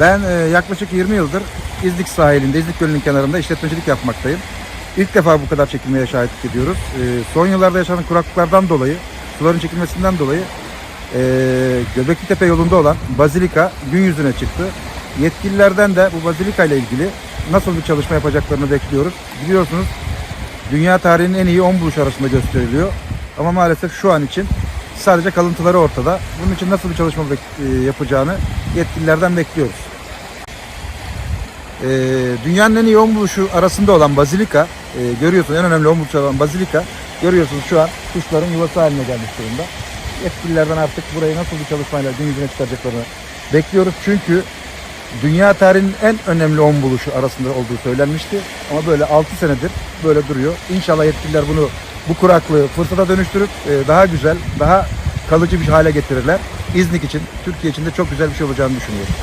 Ben e, yaklaşık 20 yıldır İznik sahilinde, İznik Gölü'nün kenarında işletmecilik yapmaktayım. İlk defa bu kadar çekilmeye şahitlik ediyoruz. E, son yıllarda yaşanan kuraklıklardan dolayı, suların çekilmesinden dolayı e, Göbekli Tepe yolunda olan Bazilika gün yüzüne çıktı. Yetkililerden de bu Bazilika ile ilgili nasıl bir çalışma yapacaklarını bekliyoruz. Biliyorsunuz dünya tarihinin en iyi 10 buluş arasında gösteriliyor. Ama maalesef şu an için sadece kalıntıları ortada. Bunun için nasıl bir çalışma e, yapacağını yetkililerden bekliyoruz. E, dünyanın en iyi 10 buluşu arasında olan Bazilika, e, görüyorsunuz en önemli 10 buluş olan Bazilika, görüyorsunuz şu an kuşların yuvası haline gelmiş durumda. Yetkililerden artık burayı nasıl bir çalışmayla gün yüzüne çıkaracaklarını bekliyoruz. Çünkü dünya tarihinin en önemli 10 buluşu arasında olduğu söylenmişti. Ama böyle 6 senedir böyle duruyor. İnşallah yetkililer bunu bu kuraklığı fırsata dönüştürüp e, daha güzel, daha kalıcı bir hale getirirler. İznik için, Türkiye için de çok güzel bir şey olacağını düşünüyorum.